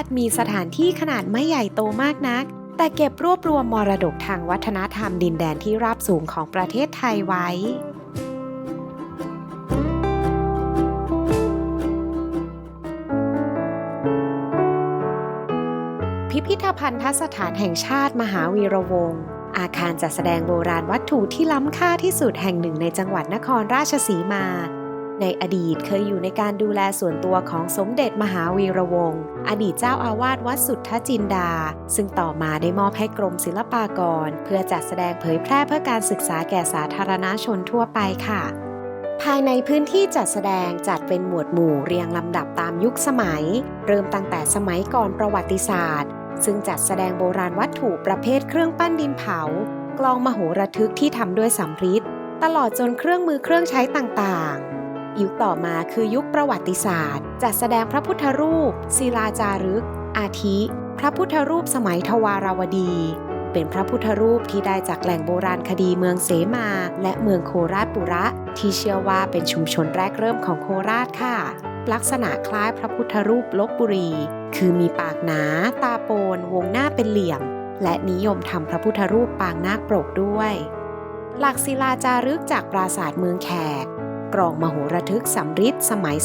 ติมีสถานที่ขนาดไม่ใหญ่โตมากนัก แต่เก็บรวบรวมมรดกทางวัฒนธรรมดินแดนที่ราบสูงของประเทศไทยไว้ พิพิธภัณฑสถานแห่งชาติมหาวีระวงศ์อาคารจัดแสดงโบราณวัตถุที่ล้ำค่าที่สุดแห่งหนึ่งในจังหวัดนครราชสีมา ในอดีตเคยอยู่ในการดูแลส่วนตัวของสมเด็จมหาวีระวงศ์อดีตเจ้าอาวาสวัดสุทธจินดา ซึ่งต่อมาได้มอบให้กรมศิลปากร เพื่อจัดแสดงเผยแพร่เพื่อการศึกษาแก่สาธารณชนทั่วไปค่ะภายในพื้นที่จัดแสดงจัดเป็นหมวดหมู่เรียงลำดับตามยุคสมัย เริ่มตั้งแต่สมัยก่อนประวัติศาสตร์ ซึ่งจัดแสดงโบราณวัตถุประเภทเครื่องปั้นดินเผากลองมโหระทึกที่ทำด้วยสำริดตลอดจนเครื่องมือเครื่องใช้ต่างๆ ยุคต่อมาคือยุคประวัติศาสตร์ จัดแสดงพระพุทธรูป ศิลาจารึก อาทิ พระพุทธรูปสมัยทวาราวดี เป็นพระพุทธรูปที่ได้จากแหล่งโบราณคดีเมืองเสมา และเมืองโคราชปุระ ที่เชื่อว่าเป็นชุมชนแรกเริ่มของโคราชค่ะ ลักษณะคล้ายพระพุทธรูปลบบุรี คือมีปากหนา ตาโปน วงหน้าเป็นเหลี่ยม และนิยมทำพระพุทธรูปปางนาคปรกด้วยหลักศิลาจารึกจากปราสาทเมืองแขก กรองมโหระทึกสำริดสมัย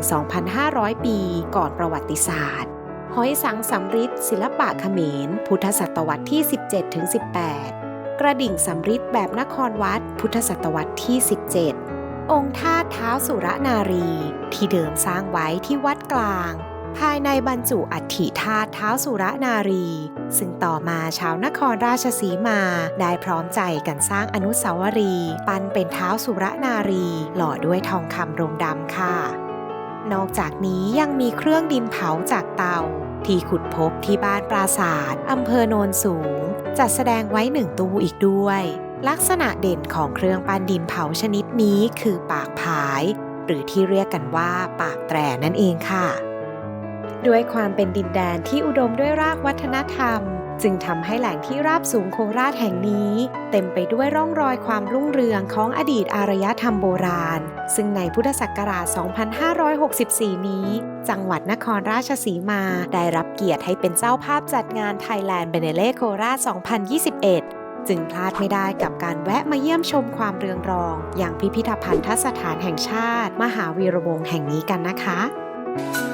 2,000-2,500 ปีก่อนประวัติศาสตร์ หอยสังสำริดศิลปะเขมร พุทธศตวรรษที่ 17-18 กระดิ่งสำริดแบบนครวัด พุทธศตวรรษที่ 17 องค์ท่าเท้าสุรนารี ที่เดิมสร้างไว้ที่วัดกลาง ภายในบรรจุอัฐิธาตุเท้าสุรนารี ซึ่งต่อมาชาวนครราชสีมา ได้พร้อมใจกันสร้างอนุสาวรีย์ปั้นเป็นเท้าสุรนารี หล่อด้วยทองคำรงดำค่ะ นอกจากนี้ยังมีเครื่องดินเผาจากเตา ที่ขุดพบที่บ้านปราศาสตร์อำเภอโนนสูง จัดแสดงไว้หนึ่งตู้อีกด้วย ลักษณะเด่นของเครื่องปั้นดินเผาชนิดนี้คือปากผาย หรือที่เรียกกันว่าปากแตรนั่นเองค่ะ ด้วยความเป็นดินแดนที่อุดมด้วยรากวัฒนธรรม จึงทำให้แหล่งที่ราบสูงโคราชแห่งนี้ เต็มไปด้วยร่องรอยความรุ่งเรืองของอดีตอารยธรรมโบราณ ซึ่งในพุทธศักราช 2564 นี้ จังหวัดนครราชสีมาได้รับเกียรติให้เป็นเจ้าภาพจัดงาน Thailand b e n e l e โคราช 2021จึงพลาดไม่ได้กับการแวะมาเยี่ยมชมความเรืองรอง อย่างพิพิธภัณฑสถานแห่งชาติ มหาวีรวงศ์แห่งนี้กันนะคะ